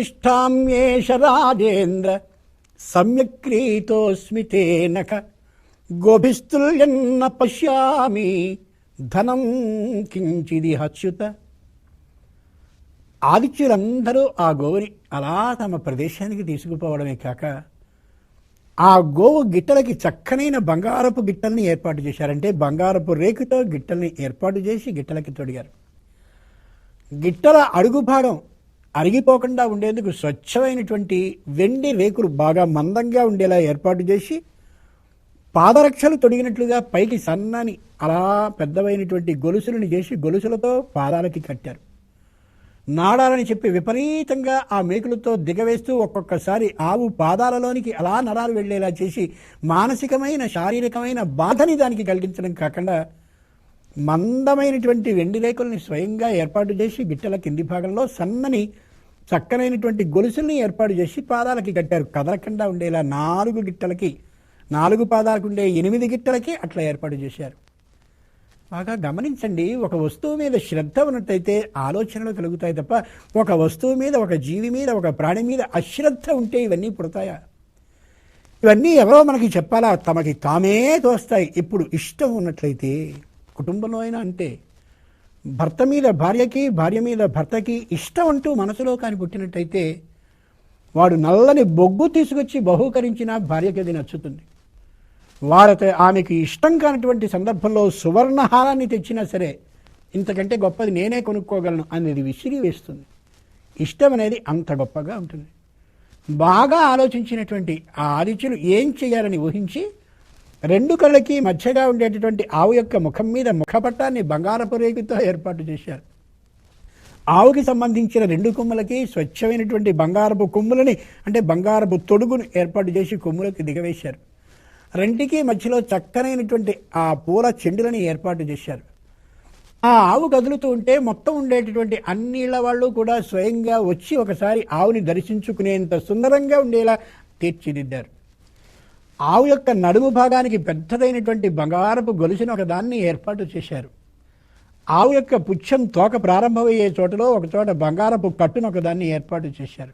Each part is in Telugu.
తిష్టామ్యేష రాజేంద్ర సమ్యక్రీతోస్మి తేనక గోభిస్తుల్యన్న పశ్యామి ధనం కించిది హచ్యుత. ఆదిత్యులందరూ ఆ గోవుని అలా తమ ప్రదేశానికి తీసుకుపోవడమే కాక ఆ గోవు గిట్టలకి చక్కనైన బంగారపు గిట్టల్ని ఏర్పాటు చేశారంటే బంగారపు రేకుతో గిట్టల్ని ఏర్పాటు చేసి గిట్టలకి తొడిగారు. గిట్టల అడుగు భాగం అరిగిపోకుండా ఉండేందుకు స్వచ్ఛమైనటువంటి వెండి రేకులు బాగా మందంగా ఉండేలా ఏర్పాటు చేసి పాదరక్షలు తొడిగినట్లుగా పైకి సన్నని అలా పెద్దవైనటువంటి గొలుసులను చేసి గొలుసులతో పాదాలకి కట్టారు. నాడాలని చెప్పి విపరీతంగా ఆ మేకులతో దిగవేస్తూ ఒక్కొక్కసారి ఆవు పాదాలలోనికి అలా నరాలు వెళ్ళేలా చేసి మానసికమైన శారీరకమైన బాధని దానికి కలిగించడం కాకుండా మందమైనటువంటి వెండి రేకుల్ని స్వయంగా ఏర్పాటు చేసి గిట్టల కింది భాగంలో సన్నని చక్కనైనటువంటి గొలుసుల్ని ఏర్పాటు చేసి పాదాలకి కట్టారు. కదలకుండా ఉండేలా నాలుగు గిట్టలకి నాలుగు పాదాలకు ఉండే ఎనిమిది గిట్టలకి అట్లా ఏర్పాటు చేశారు. బాగా గమనించండి ఒక వస్తువు మీద శ్రద్ధ ఉన్నట్టయితే ఆలోచనలు కలుగుతాయి తప్ప ఒక వస్తువు మీద ఒక జీవి మీద ఒక ప్రాణి మీద అశ్రద్ధ ఉంటే ఇవన్నీ పుడతాయా? ఇవన్నీ ఎవరో మనకి చెప్పాలా? తమకి తామే తోస్తాయి. ఇప్పుడు ఇష్టం ఉన్నట్లయితే కుటుంబంలో అయినా అంటే భర్త మీద భార్యకి భార్య మీద భర్తకి ఇష్టం అంటూ మనసులో కాని పుట్టినట్టయితే వాడు నల్లని బొగ్గు తీసుకొచ్చి బహూకరించిన భార్యకి అది నచ్చుతుంది. వారితో ఆమెకి ఇష్టం కానటువంటి సందర్భంలో సువర్ణహారాన్ని తెచ్చినా సరే ఇంతకంటే గొప్పది నేనే కొనుక్కోగలను అనేది విసిరి వేస్తుంది ఇష్టం అనేది అంత గొప్పగా ఉంటుంది. బాగా ఆలోచించినటువంటి ఆ ఆదిత్యులు ఏం చేయాలని ఊహించి రెండు కళ్ళకి మధ్యగా ఉండేటటువంటి ఆవు యొక్క ముఖం మీద ముఖపట్టాన్ని బంగారపు రేకుతో ఏర్పాటు చేశారు. ఆవుకి సంబంధించిన రెండు కొమ్ములకి స్వచ్ఛమైనటువంటి బంగారపు కొమ్ములని అంటే బంగారపు తొడుగును ఏర్పాటు చేసి కొమ్ములకి దిగవేశారు. రెంటికి మధ్యలో చక్కనైనటువంటి ఆ పూల చెండులని ఏర్పాటు చేశారు. ఆ ఆవు కదులుతూ ఉంటే మొత్తం ఉండేటటువంటి అన్నిళ్ళ వాళ్ళు కూడా స్వయంగా వచ్చి ఒకసారి ఆవుని దర్శించుకునేంత సుందరంగా ఉండేలా తీర్చిదిద్దారు. ఆవు యొక్క నడుము భాగానికి పెద్దదైనటువంటి బంగారపు గొలుసును ఒకదాన్ని ఏర్పాటు చేశారు. ఆవు యొక్క పుచ్చం తోక ప్రారంభమయ్యే చోటలో ఒక చోట బంగారపు కట్టును ఒకదాన్ని ఏర్పాటు చేశారు.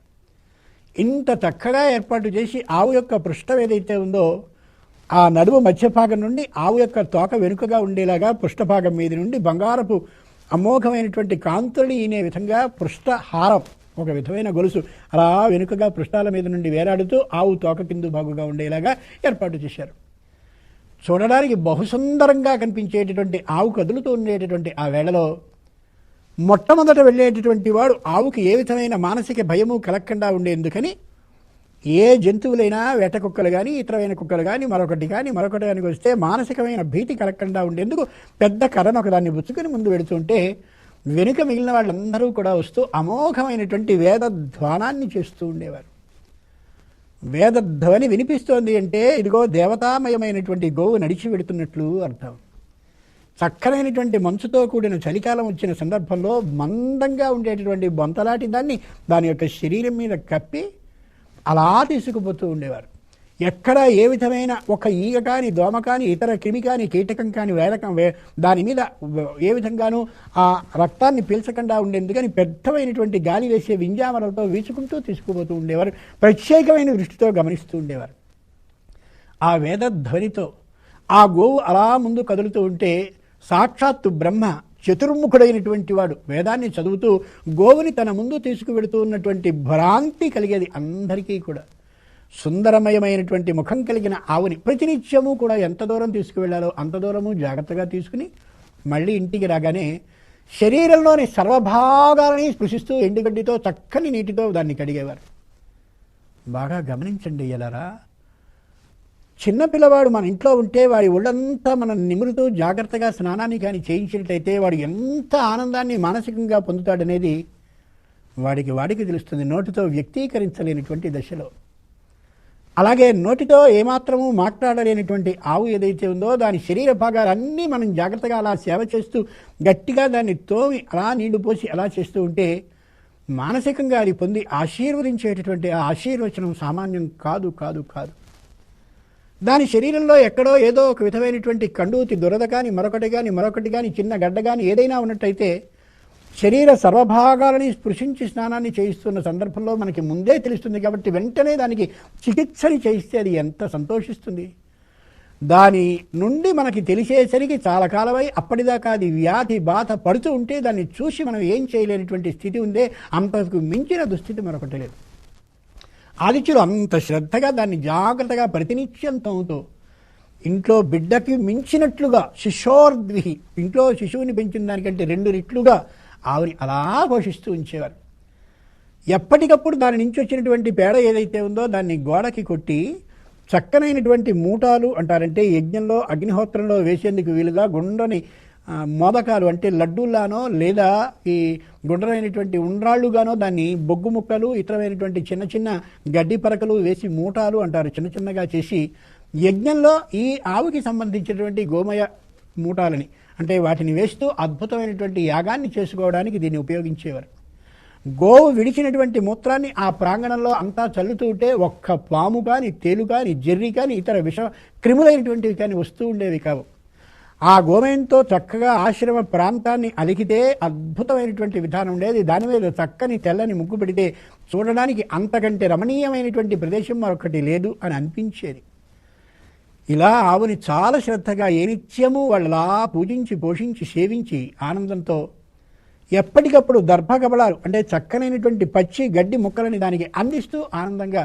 ఇంత చక్కగా ఏర్పాటు చేసి ఆవు యొక్క పృష్ఠం ఏదైతే ఉందో ఆ నడుము మధ్యభాగం నుండి ఆవు యొక్క తోక వెనుకగా ఉండేలాగా పృష్ఠభాగం మీద నుండి బంగారపు అమోఘమైనటువంటి కాంతుడి ఈనే విధంగా పృష్ఠహారం ఒక విధమైన గొలుసు. అలా వెనుకగా పృష్ఠాల మీద నుండి వేలాడుతూ ఆవు తోక కిందు బాగుగా ఉండేలాగా ఏర్పాటు చేశారు. చూడడానికి బహుసుందరంగా కనిపించేటటువంటి ఆవు కదులుతూ ఉండేటటువంటి ఆ వేళలో మొట్టమొదట వెళ్ళేటటువంటి వాడు ఆవుకి ఏ విధమైన మానసిక భయము కలగకుండా ఉండేందుకని ఏ జంతువులైనా వేట కుక్కలు కానీ ఇతరమైన కుక్కలు కానీ మరొకటి కానీ మరొకటి కానీ వస్తే మానసికమైన భీతి కలగకుండా ఉండేందుకు పెద్ద కర్రను ఒకదాన్ని బుచ్చుకొని ముందు వెడుతుంటే వెనుక మిగిలిన వాళ్ళందరూ కూడా వస్తూ అమోఘమైనటువంటి వేదధ్వానాన్ని చేస్తూ ఉండేవారు. వేదధ్వని వినిపిస్తోంది అంటే ఇదిగో దేవతామయమైనటువంటి గోవు నడిచి పెడుతున్నట్లు అర్థం. చక్కనైనటువంటి మంచుతో కూడిన చలికాలం వచ్చిన సందర్భంలో మందంగా ఉండేటటువంటి బొంతలాటి దాన్ని దాని యొక్క శరీరం మీద కప్పి అలా తీసుకుపోతూ ఉండేవారు. ఎక్కడ ఏ విధమైన ఒక ఈగ కానీ దోమ కానీ ఇతర క్రిమి కానీ కీటకం కానీ వేలకం వే దాని మీద ఏ విధంగానూ ఆ రక్తాన్ని పీల్చకుండా ఉండేందుకని పెద్దమైనటువంటి గాలి వేసే వింజామరలతో వీచుకుంటూ తీసుకుపోతూ ఉండేవారు. ప్రత్యేకమైన దృష్టితో గమనిస్తూ ఉండేవారు. ఆ వేద ధ్వనితో ఆ గోవు అలా ముందు కదులుతూ ఉంటే సాక్షాత్తు బ్రహ్మ చతుర్ముఖుడైనటువంటి వాడు. వేదాన్ని చదువుతూ గోవుని తన ముందు తీసుకువెడుతూ ఉన్నటువంటి భ్రాంతి కలిగేది అందరికీ కూడా. సుందరమయమైనటువంటి ముఖం కలిగిన ఆవుని ప్రతినిత్యము కూడా ఎంత దూరం తీసుకువెళ్ళాలో అంత దూరము జాగ్రత్తగా తీసుకుని మళ్ళీ ఇంటికి రాగానే శరీరంలోని సర్వభాగాలని స్పృశిస్తూ ఎండుగడ్డితో చక్కని నీటితో దాన్ని కడిగేవారు. బాగా గమనించండి ఎలారా చిన్న పిల్లవాడు మన ఇంట్లో ఉంటే వాడి ఒళ్ళంతా మనం నిమురుతూ జాగ్రత్తగా స్నానాన్ని కానీ చేయించినట్లయితే వాడు ఎంత ఆనందాన్ని మానసికంగా పొందుతాడనేది వాడికి వాడికి తెలుస్తుంది. నోటితో వ్యక్తీకరించలేనటువంటి దశలో. అలాగే నోటితో ఏమాత్రము మాట్లాడలేనటువంటి ఆవు ఏదైతే ఉందో దాని శరీర భాగాలన్నీ మనం జాగ్రత్తగా అలా సేవ చేస్తూ గట్టిగా దాన్ని తోమి అలా నీళ్ళు పోసి అలా చేస్తూ ఉంటే మానసికంగా అది పొంది ఆశీర్వదించేటటువంటి ఆ ఆశీర్వచనం సామాన్యం కాదు కాదు కాదు. దాని శరీరంలో ఎక్కడో ఏదో ఒక విధమైనటువంటి కండూతి దురద కానీ మరొకటి కానీ మరొకటి కానీ చిన్న గడ్డ కానీ ఏదైనా ఉన్నట్టయితే శరీర సర్వభాగాలని స్పృశించి స్నానాన్ని చేయిస్తున్న సందర్భంలో మనకి ముందే తెలుస్తుంది కాబట్టి వెంటనే దానికి చికిత్సని చేయిస్తే అది ఎంత సంతోషిస్తుంది. దాని నుండి మనకి తెలిసేసరికి చాలా కాలమై అప్పటిదాకా అది వ్యాధి బాధ పడుతూ ఉంటే దాన్ని చూసి మనం ఏం చేయలేనటువంటి స్థితి ఉందే అంతకు మించిన దుస్థితి మరొకటి లేదు. ఆదిత్యులు అంత శ్రద్ధగా దాన్ని జాగ్రత్తగా ప్రతినిత్యం ఇంట్లో బిడ్డకి మించినట్లుగా శిశోర్ద్విహి ఇంట్లో శిశువుని పెంచిన దానికంటే రెండు రెట్లుగా ఆవిని అలా ఘోషిస్తూ ఉంచేవారు. ఎప్పటికప్పుడు దాని నుంచి వచ్చినటువంటి పేడ ఏదైతే ఉందో దాన్ని గోడకి కొట్టి చక్కనైనటువంటి మూటాలు అంటారంటే యజ్ఞంలో అగ్నిహోత్రంలో వేసేందుకు వీలుగా గుండ్రని మోదకాలు అంటే లడ్డూలానో లేదా ఈ గుండ్రమైనటువంటి ఉండ్రాళ్ళుగానో దాన్ని బొగ్గు ముక్కలు ఇతరమైనటువంటి చిన్న చిన్న గడ్డి పరకలు వేసి మూటాలు అంటారు చిన్న చిన్నగా చేసి యజ్ఞంలో ఈ ఆవుకి సంబంధించినటువంటి గోమయ మూటాలని. అంటే వాటిని వేస్తూ అద్భుతమైనటువంటి యాగాన్ని చేసుకోవడానికి దీన్ని ఉపయోగించేవారు. గోవు విడిచినటువంటి మూత్రాన్ని ఆ ప్రాంగణంలో అంతా చల్లుతూ ఉంటే ఒక్క పాము కానీ తేలు కానీ జెర్రి కానీ ఇతర విష క్రిములైనటువంటివి కానీ వస్తూ ఉండేవి కావు. ఆ గోమయంతో చక్కగా ఆశ్రమ ప్రాంతాన్ని అలికితే అద్భుతమైనటువంటి విధానం ఉండేది. దాని మీద చక్కని తెల్లని ముగ్గు పెడితే చూడడానికి అంతకంటే రమణీయమైనటువంటి ప్రదేశం మరొకటి లేదు అని అనిపించేది. ఇలా ఆవుని చాలా శ్రద్ధగా ఏ నిత్యము వాళ్ళలా పూజించి పోషించి సేవించి ఆనందంతో ఎప్పటికప్పుడు దర్భకబలాలు అంటే చక్కనైనటువంటి పచ్చి గడ్డి ముక్కలని దానికి అందిస్తూ ఆనందంగా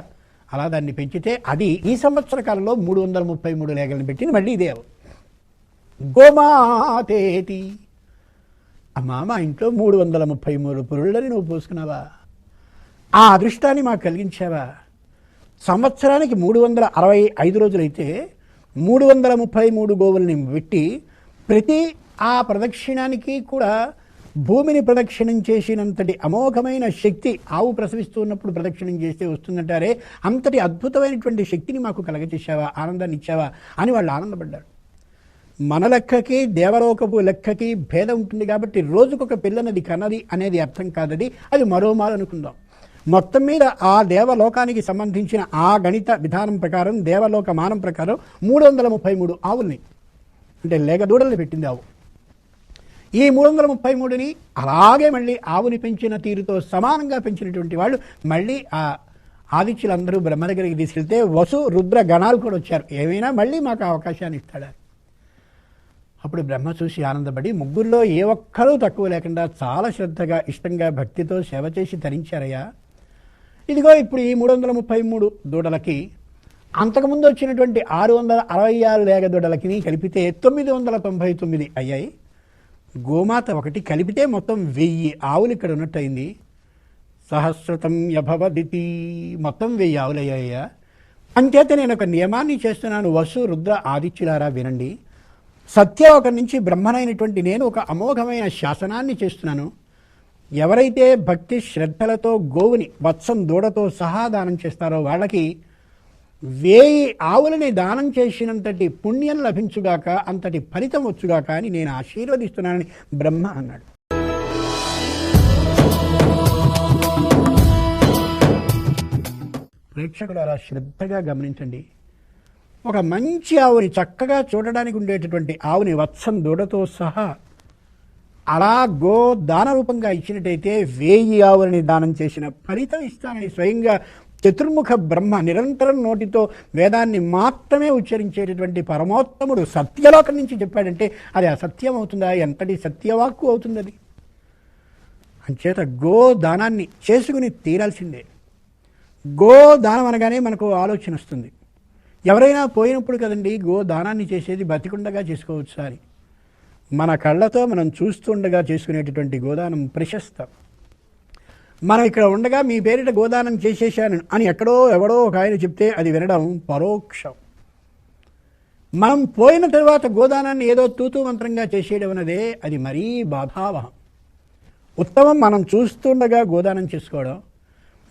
అలా దాన్ని పెంచితే అది ఈ సంవత్సర కాలంలో మూడు వందల ముప్పై మూడు లేఖలను పెట్టింది మళ్ళీ ఇదే గోమాతేతి అమ్మా మా ఇంట్లో మూడు వందల ముప్పై మూడు పురుళ్ళని నువ్వు పోసుకున్నావా? ఆ అదృష్టాన్ని మాకు కలిగించావా? సంవత్సరానికి మూడు వందల అరవై ఐదు రోజులైతే మూడు వందల ముప్పై మూడు గోవుల్ని పెట్టి ప్రతి ఆ ప్రదక్షిణానికి కూడా భూమిని ప్రదక్షిణం చేసినంతటి అమోఘమైన శక్తి ఆవు ప్రసవిస్తూ ఉన్నప్పుడు ప్రదక్షిణం చేస్తే వస్తుందంటారే? అంతటి అద్భుతమైనటువంటి శక్తిని మాకు కలగచేసావా ఆనందాన్ని ఇచ్చావా? అని వాళ్ళు ఆనందపడ్డారు. మన లెక్కకి దేవలోకపు లెక్కకి భేదం ఉంటుంది కాబట్టి రోజుకొక పిల్లనది కన్నది అనేది అర్థం కాదది. అది మరో మారు అనుకుందాం. మొత్తం మీద ఆ దేవలోకానికి సంబంధించిన ఆ గణిత విధానం ప్రకారం దేవలోక మానం ప్రకారం మూడు వందల ముప్పై మూడు ఆవుల్ని అంటే లేగ దూడల్ని పెట్టింది ఆవు. ఈ మూడు వందల ముప్పై మూడుని అలాగే మళ్ళీ ఆవుని పెంచిన తీరుతో సమానంగా పెంచినటువంటి వాళ్ళు మళ్ళీ ఆ ఆదిత్యులందరూ బ్రహ్మ దగ్గరికి తీసుకెళ్తే వసు రుద్ర గణాలు కూడా వచ్చారు. ఏమైనా మళ్ళీ మాకు అవకాశాన్ని ఇస్తాడా? అప్పుడు బ్రహ్మ చూసి ఆనందపడి ముగ్గురులో ఏ ఒక్కరూ తక్కువ లేకుండా చాలా శ్రద్ధగా ఇష్టంగా భక్తితో సేవ చేసి ధరించారయ్యా ఇదిగో ఇప్పుడు ఈ మూడు వందల ముప్పై మూడు దూడలకి అంతకుముందు వచ్చినటువంటి ఆరు వందల అరవై ఆరు లేగ దూడలకి కలిపితే తొమ్మిది వందల తొంభై తొమ్మిది అయ్యాయి. గోమాత ఒకటి కలిపితే మొత్తం వెయ్యి ఆవులు ఇక్కడ ఉన్నట్టయింది. సహస్రతం యభవదితి మొత్తం వెయ్యి ఆవులయ్యాయ్యా అంచేత నేను ఒక నియమాన్ని చేస్తున్నాను వసు రుద్ర ఆదిత్యులారా వినండి. సత్యలోకం నుంచి బ్రహ్మనైనటువంటి నేను ఒక అమోఘమైన శాసనాన్ని చేస్తున్నాను. ఎవరైతే భక్తి శ్రద్ధలతో గోవుని వత్సం దూడతో సహా దానం చేస్తారో వాళ్ళకి వేయి ఆవులని దానం చేసినంతటి పుణ్యం లభించుగాక అంతటి ఫలితం వచ్చుగాక అని నేను ఆశీర్వదిస్తున్నానని బ్రహ్మ అన్నాడు. ప్రేక్షకులు అలా శ్రద్ధగా గమనించండి. ఒక మంచి ఆవుని చక్కగా చూడడానికి ఉండేటటువంటి ఆవుని వత్సం దూడతో సహా అలా గో దాన రూపంగా ఇచ్చినట్టయితే వేయి ఆవులని దానం చేసిన ఫలితం ఇస్తానని స్వయంగా చతుర్ముఖ బ్రహ్మ నిరంతరం నోటితో వేదాన్ని మాత్రమే ఉచ్చరించేటటువంటి పరమోత్తముడు సత్యలోకం నుంచి చెప్పాడంటే అది అసత్యం అవుతుందా? ఎంతటి సత్యవాక్కు అవుతుంది అది అంచేత గో దానాన్ని చేసుకుని తీరాల్సిందే. గో దానం అనగానే మనకు ఆలోచన వస్తుంది. ఎవరైనా పోయినప్పుడు కదండి గో దానాన్ని చేసేది బతికుండగా చేసుకోవచ్చు అని మన కళ్ళతో మనం చూస్తుండగా చేసుకునేటటువంటి గోదానం ప్రశస్తం. మనం ఇక్కడ ఉండగా మీ పేరిట గోదానం చేసేసాను అని ఎక్కడో ఎవడో ఒక ఆయన చెప్తే అది వినడం పరోక్షం. మనం పోయిన తర్వాత గోదానాన్ని ఏదో తూతూ మంత్రంగా చేసేయడం అన్నదే అది మరీ బాధావహం. ఉత్తమం మనం చూస్తుండగా గోదానం చేసుకోవడం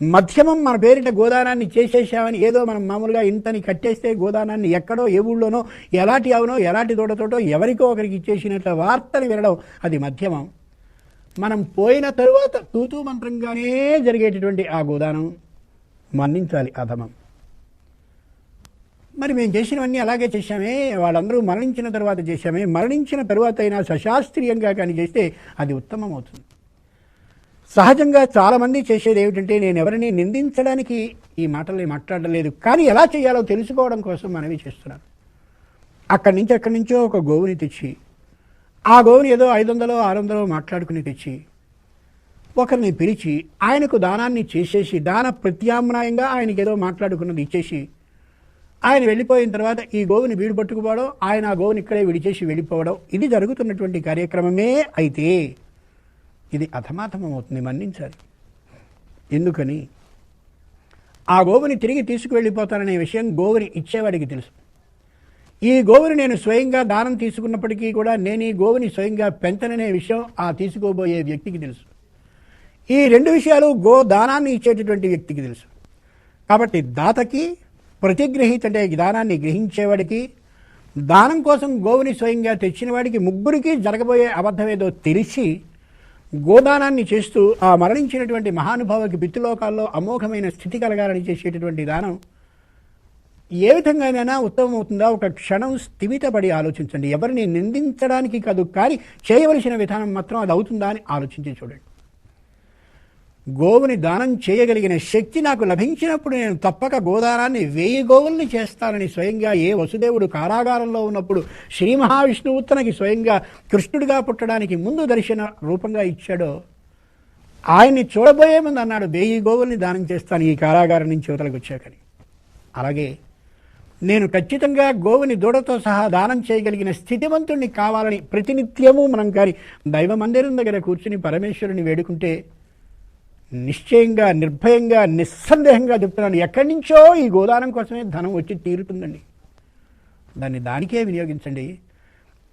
మధ్యమం మన పేరిట గోదానాన్ని చేసేసామని ఏదో మనం మామూలుగా ఇంతని కట్టేస్తే గోదానాన్ని ఎక్కడో ఏ ఊళ్ళోనో ఎలాంటి అవునో ఎలాంటి తోటతోటో ఎవరికో ఒకరికి ఇచ్చేసినట్ల వార్తని వినడం అది మధ్యమం. మనం పోయిన తరువాత తూతూ మంత్రంగానే జరిగేటటువంటి ఆ గోదానం మన్నించాలి అధమం. మరి మేము చేసినవన్నీ అలాగే చేశామే వాళ్ళందరూ మరణించిన తర్వాత చేశామే మరణించిన తరువాత అయినా సశాస్త్రీయంగా కానీ చేస్తే అది ఉత్తమం అవుతుంది సహజంగా చాలామంది చేసేది ఏమిటంటే నేను ఎవరిని నిందించడానికి ఈ మాటల్ని మాట్లాడడం లేదు. కానీ ఎలా చేయాలో తెలుసుకోవడం కోసం మనవి చేస్తున్నాను అక్కడి నుంచి అక్కడి నుంచో ఒక గోవుని తెచ్చి ఆ గోవుని ఏదో ఐదు వందలో ఆరు వందలో మాట్లాడుకుని తెచ్చి ఒకరిని పిలిచి ఆయనకు దానాన్ని చేసేసి దాన ప్రత్యామ్నాయంగా ఆయనకి ఏదో మాట్లాడుకున్నది ఇచ్చేసి ఆయన వెళ్ళిపోయిన తర్వాత ఈ గోవుని వీడు పట్టుకుపోవడం ఆయన ఆ గోవుని ఇక్కడే విడిచేసి వెళ్ళిపోవడం ఇది జరుగుతున్నటువంటి కార్యక్రమమే అయితే ఇది అధమాధమం అవుతుంది మన్నించాలి. ఎందుకని? ఆ గోవుని తిరిగి తీసుకువెళ్ళిపోతాననే విషయం గోవుని ఇచ్చేవాడికి తెలుసు. ఈ గోవుని నేను స్వయంగా దానం తీసుకున్నప్పటికీ కూడా నేను ఈ గోవుని స్వయంగా పెంచననే విషయం ఆ తీసుకోబోయే వ్యక్తికి తెలుసు. ఈ రెండు విషయాలు గో దానాన్ని ఇచ్చేటటువంటి వ్యక్తికి తెలుసు. కాబట్టి దాతకి ప్రతిగ్రహీత అంటే దానాన్ని గ్రహించేవాడికి దానం కోసం గోవుని స్వయంగా తెచ్చిన వాడికి ముగ్గురికి జరగబోయే అబద్ధమేదో తెలిసి గోదానాన్ని చేస్తూ ఆ మరణించినటువంటి మహానుభావుకి పితృలోకాల్లో అమోఘమైన స్థితి కలగాలని చేసేటటువంటి దానం ఏ విధంగానైనా ఉత్తమం అవుతుందా ఒక క్షణం స్థిమితపడి ఆలోచించండి. ఎవరిని నిందించడానికి కాదు కానీ చేయవలసిన విధానం మాత్రం అది అవుతుందా అని ఆలోచించి చూడండి. గోవుని దానం చేయగలిగిన శక్తి నాకు లభించినప్పుడు నేను తప్పక గోదానాన్ని వెయ్యి గోవుల్ని చేస్తానని స్వయంగా ఏ వసుదేవుడు కారాగారంలో ఉన్నప్పుడు శ్రీ మహావిష్ణువు తనకి స్వయంగా కృష్ణుడిగా పుట్టడానికి ముందు దర్శన రూపంగా ఇచ్చాడో ఆయన్ని చూడబోయే ముందు అన్నాడు వెయ్యి గోవుల్ని దానం చేస్తాను ఈ కారాగారం నుంచి యువతలకు వచ్చాకని. అలాగే నేను ఖచ్చితంగా గోవుని దూడతో సహా దానం చేయగలిగిన స్థితివంతుణ్ణి కావాలని ప్రతినిత్యము మనం కానీ దైవ మందిరం దగ్గర కూర్చుని పరమేశ్వరుని వేడుకుంటే నిశ్చయంగా నిర్భయంగా నిస్సందేహంగా చెప్తున్నాను. ఎక్కడి నుంచో ఈ గోదానం కోసమే ధనం వచ్చి తీరుతుందండి. దాన్ని దానికే వినియోగించండి.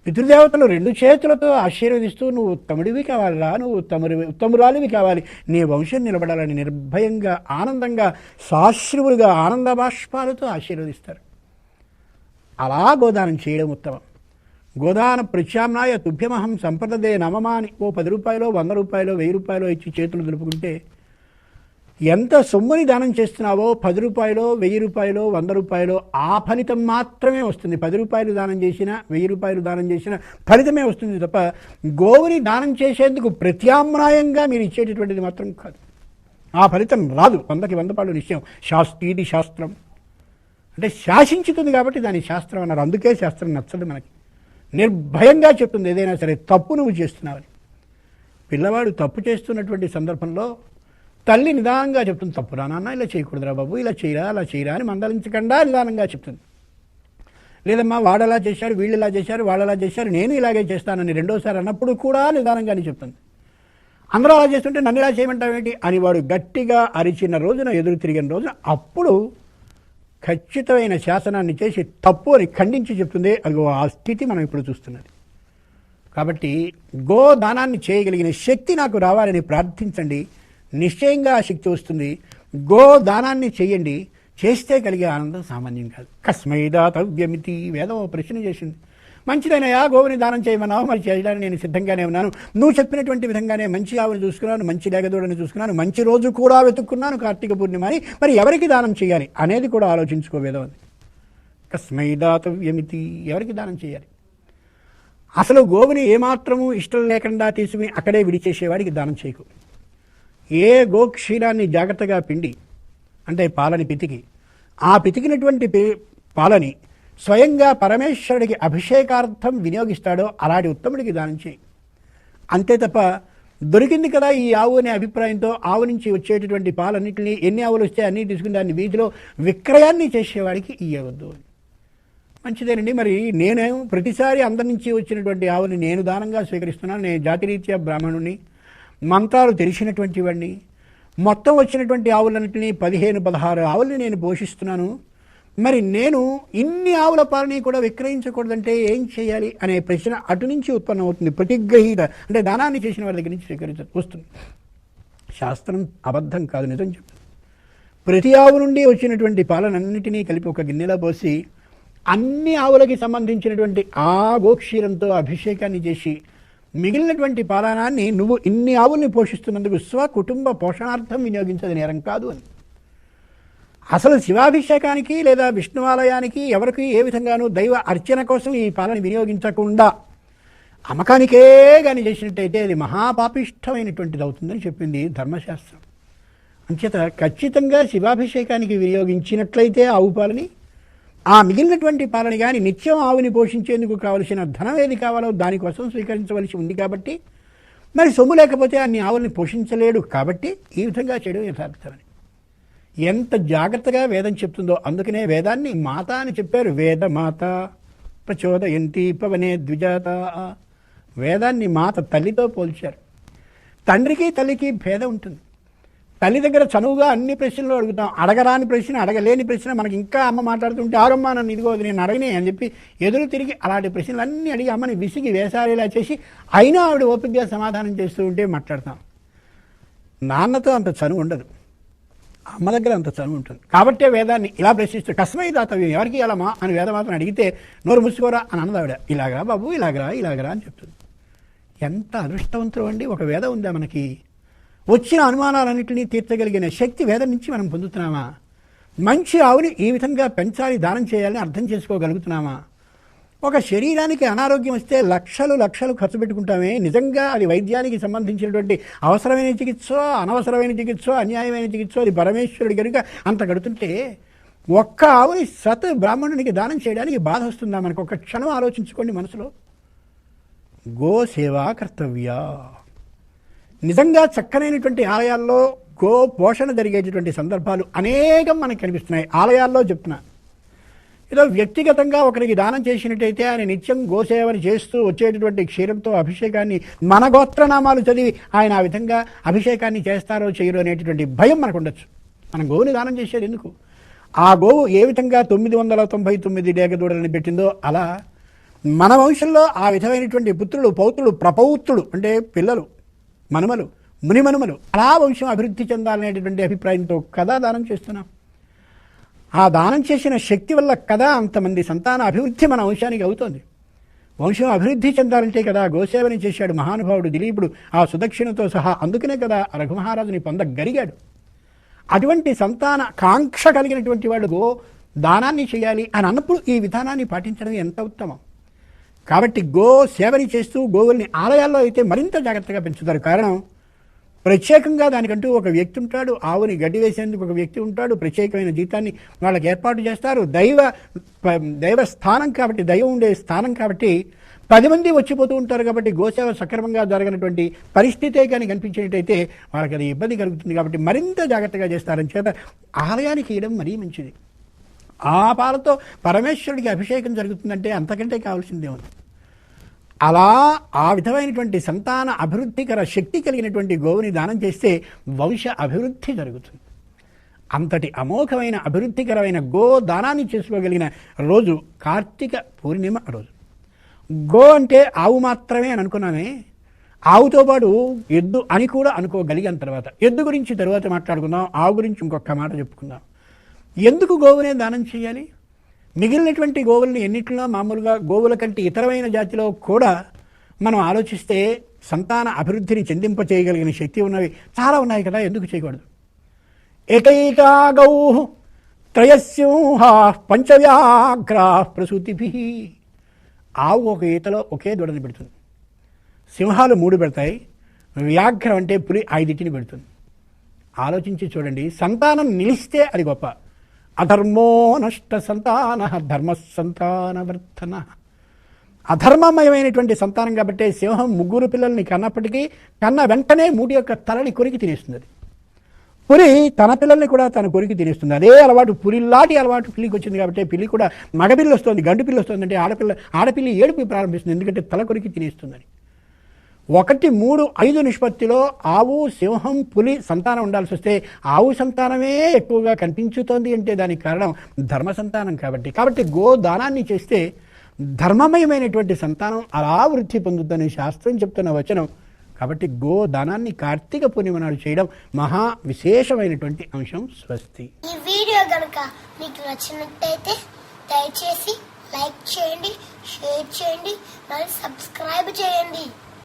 పితృదేవతలు రెండు చేతులతో ఆశీర్వదిస్తూ నువ్వు ఉత్తముడివి కావాలా నువ్వు ఉత్తముడి ఉత్తమురాలివి కావాలి. నీ వంశం నిలబడాలని నిర్భయంగా ఆనందంగా సాశ్రువులుగా ఆనంద బాష్పాలతో ఆశీర్వదిస్తారు. అలా గోదానం చేయడం ఉత్తమం. గోదాన ప్రత్యామ్నాయ తుభ్యమహం సంప్రదే నమమాని. ఓ పది రూపాయలు వంద రూపాయలు వెయ్యి రూపాయలు ఇచ్చి చేతులు దులుపుకుంటే ఎంత సొమ్ముని దానం చేస్తున్నావో పది రూపాయలు వెయ్యి రూపాయలు వంద రూపాయలు ఆ ఫలితం మాత్రమే వస్తుంది. పది రూపాయలు దానం చేసినా వెయ్యి రూపాయలు దానం చేసినా ఫలితమే వస్తుంది తప్ప గోవుని దానం చేసేందుకు ప్రత్యామ్నాయంగా మీరు ఇచ్చేటటువంటిది మాత్రం కాదు. ఆ ఫలితం రాదు. వందకి వంద పాళ్ళు నిశ్చయం. శాస్త్ర ఇది శాస్త్రం. అంటే శాసించుతుంది కాబట్టి దాని శాస్త్రం అన్నారు. అందుకే శాస్త్రం నచ్చదు మనకి. నిర్భయంగా చెప్తుంది ఏదైనా సరే తప్పు నువ్వు చేస్తున్నావని. పిల్లవాడు తప్పు చేస్తున్నటువంటి సందర్భంలో తల్లి నిదానంగా చెప్తుంది తప్పురా నాన్న ఇలా చేయకూడదురా బాబు ఇలా చేయరా అలా చేయరా అని మందలించకుండా నిదానంగా చెప్తుంది. లేదమ్మా వాడు అలా చేశారు వీళ్ళు ఇలా చేశారు వాళ్ళు అలా చేశారు నేను ఇలాగే చేస్తానని రెండోసారి అన్నప్పుడు కూడా నిదానంగానే చెప్తుంది. అందరూ అలా చేస్తుంటే నన్ను ఇలా చేయమంటావేంటి? అని వాడు గట్టిగా అరిచిన రోజున ఎదురు తిరిగిన రోజున అప్పుడు ఖచ్చితమైన శాసనాన్ని చేసి తప్పు అని ఖండించి చెప్తుంది అదిగో ఆ స్థితి మనం ఇప్పుడు చూస్తున్నది. కాబట్టి గోదానాన్ని చేయగలిగిన శక్తి నాకు రావాలని ప్రార్థించండి. నిశ్చయంగా ఆ శక్తి వస్తుంది. గోదానాన్ని చేయండి. చేస్తే కలిగే ఆనందం సామాన్యం కాదు. కస్మై దాతవ్యమితి వేదం ప్రశ్న చేసింది. మంచిదైనయా? గోవుని దానం చేయమన్నావు? మరి చేయడానికి నేను సిద్ధంగానే ఉన్నాను. నువ్వు చెప్పినటువంటి విధంగానే మంచి ఆవుని చూసుకున్నాను మంచి లేగదూడని చూసుకున్నాను మంచి రోజు కూడా వెతుక్కున్నాను కార్తీక పూర్ణిమని మరి ఎవరికి దానం చేయాలి అనేది కూడా ఆలోచించుకోవేదో అది కస్మై దాతవ్యమితి ఎవరికి దానం చేయాలి? అసలు గోవుని ఏమాత్రము ఇష్టం లేకుండా తీసుకుని అక్కడే విడిచేసేవాడికి దానం చేయకు. ఏ గోక్షీరాన్ని జాగ్రత్తగా పిండి అంటే పాలని పితికి ఆ పితికినటువంటి పాలని స్వయంగా పరమేశ్వరుడికి అభిషేకార్థం వినియోగిస్తాడో అలాంటి ఉత్తముడికి దానం చేయి. అంతే తప్ప దొరికింది కదా ఈ ఆవు అనే అభిప్రాయంతో ఆవు నుంచి వచ్చేటటువంటి పాలన్నింటినీ ఎన్ని ఆవులు వస్తే అన్నీ తీసుకుని దాన్ని వీధిలో విక్రయాన్ని చేసేవాడికి ఇవ్వవద్దు మంచిదేనండి. మరి నేనేం ప్రతిసారి అందరి నుంచి వచ్చినటువంటి ఆవుని నేను దానంగా స్వీకరిస్తున్నాను. నేను జాతిరీత్యా బ్రాహ్మణుని మంత్రాలు తెలిసినటువంటి వాడిని మొత్తం వచ్చినటువంటి ఆవులన్నింటినీ పదిహేను పదహారు ఆవుల్ని నేను పోషిస్తున్నాను. మరి నేను ఇన్ని ఆవుల పాలని కూడా విక్రయించకూడదంటే ఏం చేయాలి అనే ప్రశ్న అటు నుంచి ఉత్పన్నమవుతుంది. ప్రతిగ్రహీత అంటే దానాన్ని చేసిన వారి దగ్గర నుంచి స్వీకరించ వస్తుంది. శాస్త్రం అబద్ధం కాదు నిజం చెప్తుంది ప్రతి ఆవు నుండి వచ్చినటువంటి పాలనన్నిటినీ కలిపి ఒక గిన్నెలో పోసి అన్ని ఆవులకి సంబంధించినటువంటి ఆ గోక్షీరంతో అభిషేకాన్ని చేసి మిగిలినటువంటి పాలనాన్ని నువ్వు ఇన్ని ఆవుల్ని పోషిస్తున్నందుకు స్వ కుటుంబ పోషణార్థం వినియోగించదు నేరం కాదు అని. అసలు శివాభిషేకానికి లేదా విష్ణువాలయానికి ఎవరికి ఏ విధంగానూ దైవ అర్చన కోసం ఈ పాలన వినియోగించకుండా అమ్మకానికే కానీ చేసినట్టయితే అది మహాపాపిష్టమైనటువంటిది అవుతుందని చెప్పింది ధర్మశాస్త్రం. అంచేత ఖచ్చితంగా శివాభిషేకానికి వినియోగించినట్లయితే ఆవు పాలని ఆ మిగిలినటువంటి పాలని కానీ నిత్యం ఆవుని పోషించేందుకు కావలసిన ధనం ఏది కావాలో దానికోసం స్వీకరించవలసి ఉంది కాబట్టి మరి సొమ్ము లేకపోతే అన్ని ఆవుల్ని పోషించలేడు కాబట్టి ఈ విధంగా చేయడం యథార్థమని. ఎంత జాగ్రత్తగా వేదం చెప్తుందో అందుకనే వేదాన్ని మాత అని చెప్పారు. వేద మాత ప్రచోదయంతి పవనే ద్విజాత. వేదాన్ని మాత తల్లితో పోల్చారు. తండ్రికి తల్లికి భేదం ఉంటుంది. తల్లి దగ్గర చనువుగా అన్ని ప్రశ్నలు అడుగుతాం. అడగరాని ప్రశ్న అడగలేని ప్రశ్న మనకి ఇంకా అమ్మ మాట్లాడుతుంటే ఆరమ్మా నన్ను ఇదిగో నేను అడగనే అని చెప్పి ఎదురు తిరిగి అలాంటి ప్రశ్నలు అన్నీ అడిగి అమ్మని విసిగి వేసారేలా చేసి అయినా ఆవిడ ఓపికగా సమాధానం చేస్తూ ఉంటే మాట్లాడతాం. నాన్నతో అంత చనువు ఉండదు. అమ్మ దగ్గర అంత చదువు ఉంటుంది. కాబట్టే వేదాన్ని ఇలా ప్రశ్నిస్తూ కస్మై దాతవ్యం ఎవరికి ఇలామా అని వేదమాతను అడిగితే నోరు ముసుకోరా? అని అన్నదావిడ ఇలాగరా బాబు ఇలాగరా ఇలాగరా అని చెప్తుంది. ఎంత అదృష్టవంతులు అండి. ఒక వేదం ఉందా మనకి? వచ్చిన అనుమానాలన్నింటినీ తీర్చగలిగిన శక్తి వేదం నుంచి మనం పొందుతున్నామా? మంచి ఆవుని ఈ విధంగా పెంచాలి దానం చేయాలని అర్థం చేసుకోగలుగుతున్నామా? ఒక శరీరానికి అనారోగ్యం వస్తే లక్షలు లక్షలు ఖర్చు పెట్టుకుంటామే. నిజంగా అది వైద్యానికి సంబంధించినటువంటి అవసరమైన చికిత్స అనవసరమైన చికిత్స అన్యాయమైన చికిత్స అది పరమేశ్వరుడి కనుక అంత కడుతుంటే ఒక్క ఆవుని సత్ బ్రాహ్మణునికి దానం చేయడానికి బాధ వస్తుందా? మనకు ఒక క్షణం ఆలోచించుకోండి మనసులో. గో సేవా కర్తవ్య. నిజంగా చక్కనైనటువంటి ఆలయాల్లో గో పోషణ జరిగేటటువంటి సందర్భాలు అనేకం మనకు కనిపిస్తున్నాయి. ఆలయాల్లో చెప్తున్నా ఏదో వ్యక్తిగతంగా ఒకరికి దానం చేసినట్టయితే ఆయన నిత్యం గోసేవని చేస్తూ వచ్చేటటువంటి క్షీరంతో అభిషేకాన్ని మన గోత్రనామాలు చదివి ఆయన ఆ విధంగా అభిషేకాన్ని చేస్తారో చేయరో అనేటటువంటి భయం మనకు ఉండొచ్చు మనం గోవుని దానం చేసేది ఎందుకు? ఆ గోవు ఏ విధంగా తొమ్మిది వందల తొంభై తొమ్మిది డేగదూడలని పెట్టిందో అలా మన వంశంలో ఆ విధమైనటువంటి పుత్రులు పౌత్రులు ప్రపౌత్రులు అంటే పిల్లలు మనుమలు మునిమనుమలు అలా వంశం అభివృద్ధి చెందాలనేటటువంటి అభిప్రాయంతో కదా దానం చేస్తున్నాం. ఆ దానం చేసిన శక్తి వల్ల కదా అంతమంది సంతాన అభివృద్ధి మన వంశానికి అవుతోంది. వంశం అభివృద్ధి చెందాలంటే కదా గోసేవని చేశాడు మహానుభావుడు దిలీపుడు. ఆ సుదక్షిణతో సహా అందుకనే కదా రఘుమహారాజుని పొందగలిగాడు అటువంటి సంతాన కాంక్ష కలిగినటువంటి వాడు గో దానాన్ని చేయాలి అని అన్నప్పుడు ఈ విధానాన్ని పాటించడం ఎంత ఉత్తమం. కాబట్టి గో సేవని చేస్తూ గోవుల్ని ఆలయాల్లో అయితే మరింత జాగ్రత్తగా పెంచుతారు. కారణం ప్రత్యేకంగా దానికంటూ ఒక వ్యక్తి ఉంటాడు. ఆవుని గడ్డి వేసేందుకు ఒక వ్యక్తి ఉంటాడు. ప్రత్యేకమైన జీతాన్ని వాళ్ళకి ఏర్పాటు చేస్తారు. దైవ దైవ స్థానం కాబట్టి దైవం ఉండే స్థానం కాబట్టి పది మంది వచ్చిపోతూ ఉంటారు కాబట్టి గోసేవ సక్రమంగా జరగనటువంటి పరిస్థితే కానీ కనిపించేటైతే వాళ్ళకి అది ఇబ్బంది కలుగుతుంది కాబట్టి మరింత జాగ్రత్తగా చేస్తారని చేత ఆలయానికి ఇవ్వడం మరీ మంచిది. ఆ పాలతో పరమేశ్వరుడికి అభిషేకం జరుగుతుందంటే అంతకంటే కావాల్సిందే ఉంది అలా ఆ విధమైనటువంటి సంతాన అభివృద్ధికర శక్తి కలిగినటువంటి గోవుని దానం చేస్తే వంశ అభివృద్ధి జరుగుతుంది. అంతటి అమోఘమైన అభివృద్ధికరమైన గో దానాన్ని చేసుకోగలిగిన రోజు కార్తీక పూర్ణిమ రోజు. గో అంటే ఆవు మాత్రమే అని అనుకున్నామే. ఆవుతో పాటు ఎద్దు అని కూడా అనుకోగలిగిన తర్వాత. ఎద్దు గురించి తర్వాత మాట్లాడుకుందాం ఆవు గురించి ఇంకొక మాట చెప్పుకుందాం. ఎందుకు గోవునే దానం చేయాలి? మిగిలినటువంటి గోవుల్ని ఎన్నిట్లో మామూలుగా గోవుల కంటే ఇతరమైన జాతిలో కూడా మనం ఆలోచిస్తే సంతాన అభివృద్ధిని చెందింప చేయగలిగిన శక్తి ఉన్నవి చాలా ఉన్నాయి కదా ఎందుకు చేయకూడదు? ఏకైకా గౌ త్రయస్యూహ పంచవ్యాఘ్రా ప్రసూతిభి. ఆవు ఒక ఈతలో ఒకే దూడని పెడుతుంది. సింహాలు మూడు పెడతాయి. వ్యాఘ్రం అంటే పులి ఐదింటిని పెడుతుంది. ఆలోచించి చూడండి సంతానం నిలిస్తే అది గొప్ప. అధర్మో నష్ట సంతాన ధర్మ సంతానవర్ధన. అధర్మమయమైనటువంటి సంతానం కాబట్టి సింహం ముగ్గురు పిల్లల్ని కన్నప్పటికీ కన్న వెంటనే మూడి యొక్క తలని కొరికి తినేస్తుంది పురి పులి తన పిల్లల్ని కూడా తన కొరికి తినేస్తుంది. అదే అలవాటు పులిలాంటి అలవాటు పిల్లికి వచ్చింది కాబట్టి పిల్లి కూడా మగపిల్లి వస్తుంది గండు పిల్లి వస్తుంది అంటే ఆడపిల్ల ఆడపిల్లి ఏడుపు ప్రారంభిస్తుంది. ఎందుకంటే తల కొరికి తినేస్తుందని ఒకటి మూడు ఐదు నిష్పత్తిలో ఆవు సింహం పులి సంతానం ఉండాల్సి వస్తే ఆవు సంతానమే ఎక్కువగా కనిపించుతోంది అంటే దానికి కారణం ధర్మ సంతానం కాబట్టి. కాబట్టి గో దానాన్ని చేస్తే ధర్మమయమైనటువంటి సంతానం అలా వృద్ధి పొందుతుందని శాస్త్రం చెప్తున్న వచనం. కాబట్టి గో దానాన్ని కార్తీక పూర్ణిమ నాడు చేయడం మహా విశేషమైనటువంటి అంశం స్వస్తి. ఈ వీడియో కనుక మీకు నచ్చినట్టయితే దయచేసి లైక్ చేయండి షేర్ చేయండి మరియు సబ్స్క్రైబ్ చేయండి.